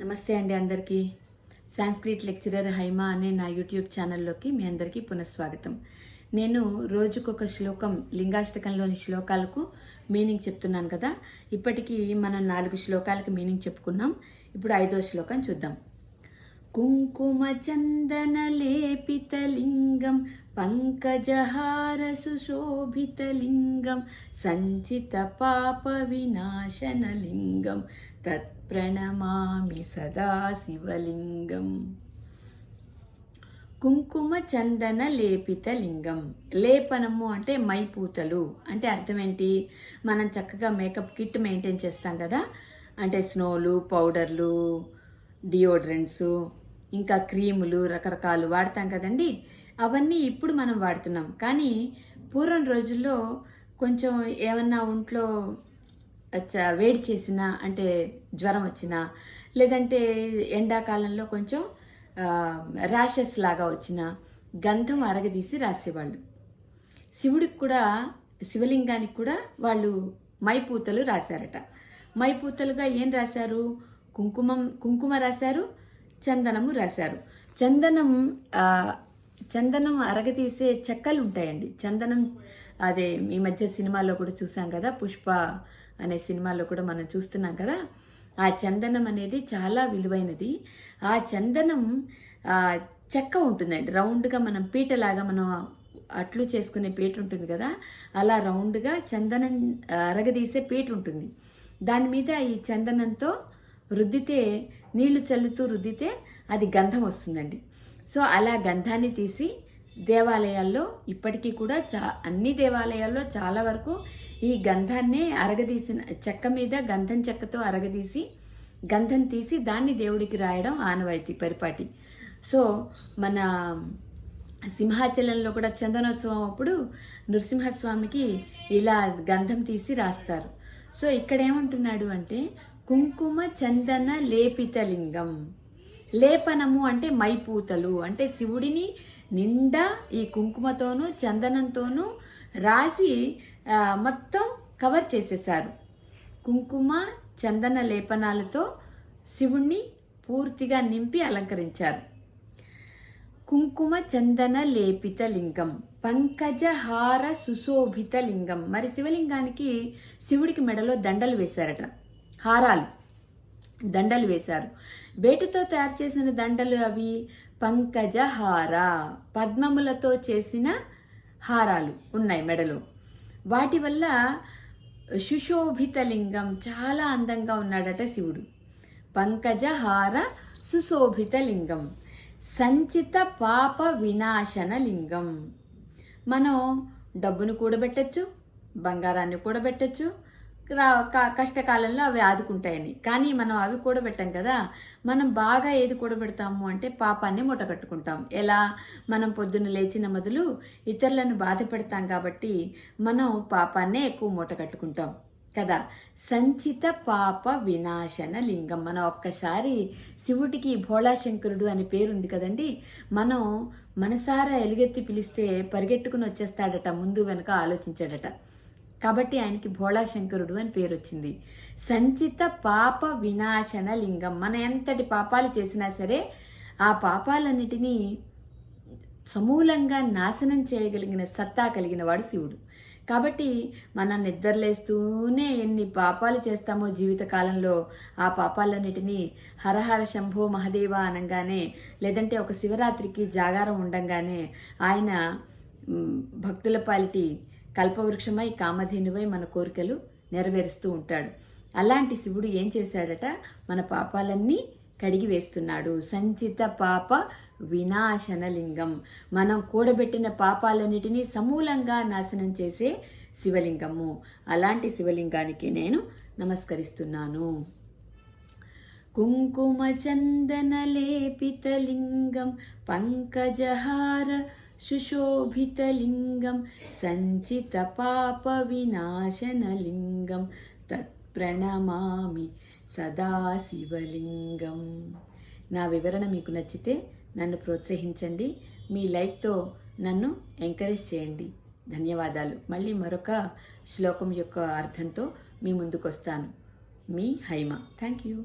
నమస్తే అండి అందరికీ. సాంస్క్రిట్ లెక్చరర్ హైమా అనే నా యూట్యూబ్ ఛానల్లోకి మీ అందరికీ పునఃస్వాగతం. నేను రోజుకొక శ్లోకం లింగాష్టకంలోని శ్లోకాలకు మీనింగ్ చెప్తున్నాను కదా. ఇప్పటికీ మనం నాలుగు శ్లోకాలకు మీనింగ్ చెప్పుకున్నాం. ఇప్పుడు ఐదో శ్లోకం చూద్దాం. कुङ्कुमचन्दनलेपितलिङ्गं पङ्कजहारसुशोभितलिङ्गं सञ्चितपापविनाशनलिङ्गं तत्प्रणमामि सदा శివలింగం కుంకుమ చందన లేపిత లింగం లేపనము అంటే మైపూతలు అంటే అర్థం ఏంటి మనం చక్కగా మేకప్ కిట్ మెయింటైన్ చేస్తాం కదా అంటే స్నోలు పౌడర్లు డియోడ్రెంట్స్ ఇంకా క్రీములు రకరకాలు వాడతాం కదండి? అవన్నీ ఇప్పుడు మనం వాడుతున్నాం. కానీ పూర్వం రోజుల్లో కొంచెం ఏమన్నా ఒంట్లో వేడి చేసినా అంటే జ్వరం వచ్చినా లేదంటే ఎండాకాలంలో కొంచెం ర్యాషెస్ లాగా వచ్చిన గంధం అరగదీసి రాసేవాళ్ళు. శివుడికి కూడా శివలింగానికి కూడా వాళ్ళు మైపూతలు రాశారట. మైపూతలుగా ఏం రాశారు? కుంకుమం కుంకుమ రాశారు. చందనము రాశారు. చందనం చందనం అరగతీసే చెక్కలు ఉంటాయండి చందనం అదే ఈ మధ్య సినిమాలో కూడా చూసాం కదా పుష్ప అనే సినిమాలో కూడా మనం చూస్తున్నాం కదా ఆ చందనం అనేది చాలా విలువైనది. ఆ చందనం చెక్క ఉంటుందండి. రౌండ్గా మనం పీటలాగా మనం అట్లు చేసుకునే పీట ఉంటుంది కదా అలా రౌండ్గా చందనం అరగదీసే పీట ఉంటుంది. దాని మీద ఈ చందనంతో రుద్దితే నీళ్ళు చల్లుతూ రుద్దితే అది గంధం వస్తుందండి. సో అలా గంధాన్ని తీసి దేవాలయాల్లో ఇప్పటికీ కూడా చా అన్ని దేవాలయాల్లో చాలా వరకు ఈ గంధాన్నే అరగదీసిన చెక్క మీద గంధం చెక్కతో అరగదీసి గంధం తీసి దాన్ని దేవుడికి రాయడం ఆనవాయితీ పరిపాటి. సో మన సింహాచలంలో కూడా చందనోత్సవం అప్పుడు నృసింహస్వామికి ఇలా గంధం తీసి రాస్తారు. సో ఇక్కడ ఏమంటున్నాడు అంటే కుంకుమ చందన లేపిత లింగం లేపనము అంటే మైపూతలు. అంటే శివుడిని నిండా ఈ కుంకుమతోనూ చందనంతోనూ రాసి మొత్తం కవర్ చేసేశారు. కుంకుమ చందన లేపనాలతో శివుణ్ణి పూర్తిగా నింపి అలంకరించారు. కుంకుమ చందన లేపిత లింగం పంకజహార సుశోభిత లింగం మరి శివలింగానికి శివుడికి మెడలో దండలు వేశారట. హారాలు దండలు వేశారు. వేటితో తయారు చేసిన దండలు అవి పంకజహార పద్మములతో చేసిన హారాలు ఉన్నాయి మెడలో. వాటి వల్ల సుశోభిత లింగం చాలా అందంగా ఉన్నాడట శివుడు. పంకజహార సుశోభిత లింగం సంచిత పాప వినాశన లింగం. మనం డబ్బును కూడబెట్టచ్చు బంగారాన్ని కూడబెట్టచ్చు రా- కష్టకాలంలో అవి ఆదుకుంటాయని. కానీ మనం అవి కూడబెట్టాం కదా మనం బాగా ఏది కూడబెడతాము అంటే పాపాన్ని మూటగట్టుకుంటాం ఎలా? మనం పొద్దున్న లేచిన మొదలు ఇతరులను బాధ పెడతాం కాబట్టి మనం పాపాన్నే ఎక్కువ మూట కట్టుకుంటాం కదా. సంచిత పాప వినాశన లింగం. మనం ఒక్కసారి శివుడికి భోళాశంకరుడు అని పేరు ఉంది కదండి. మనం మనసారా ఎలుగెత్తి పిలిస్తే పరిగెట్టుకుని వచ్చేస్తాడట ముందు వెనుక ఆలోచించాడట. కాబట్టి ఆయనకి భోళాశంకరుడు అని పేరు వచ్చింది సంచిత పాప వినాశన లింగం. మన ఎంతటి పాపాలు చేసినా సరే ఆ పాపాలన్నిటినీ సమూలంగా నాశనం చేయగలిగిన సత్తా కలిగిన వాడు శివుడు. కాబట్టి మనం నిద్రలేస్తూనే ఎన్ని పాపాలు చేస్తామో జీవితకాలంలో ఆ పాపాలన్నిటినీ హరహర శంభో మహదేవ అనగానే లేదంటే ఒక శివరాత్రికి జాగారం ఉండంగానే ఆయన భక్తుల పాలిటి కల్పవృక్షమై కామధేనువై మన కోరికలు నెరవేరుస్తూ ఉంటాడు. అలాంటి శివుడు ఏం చేశాడట? మన పాపాలన్నీ కడిగి వేస్తున్నాడు. సంచిత పాప వినాశన లింగం మనం కూడబెట్టిన పాపాలన్నిటినీ సమూలంగా నాశనం చేసే శివలింగము. అలాంటి శివలింగానికి నేను నమస్కరిస్తున్నాను. కుంకుమ చందనలేపితలింగం పంకజహార సుశోభితలింగం సంచిత పాప వినాశనలింగం తత్ప్రణమామి సదాశివలింగం నా వివరణ మీకు నచ్చితే నన్ను ప్రోత్సహించండి. మీ లైక్తో నన్ను ఎంకరేజ్ చేయండి. ధన్యవాదాలు. మళ్ళీ మరొక శ్లోకం యొక్క అర్థంతో మీ ముందుకొస్తాను. మీ హైమ. Thank you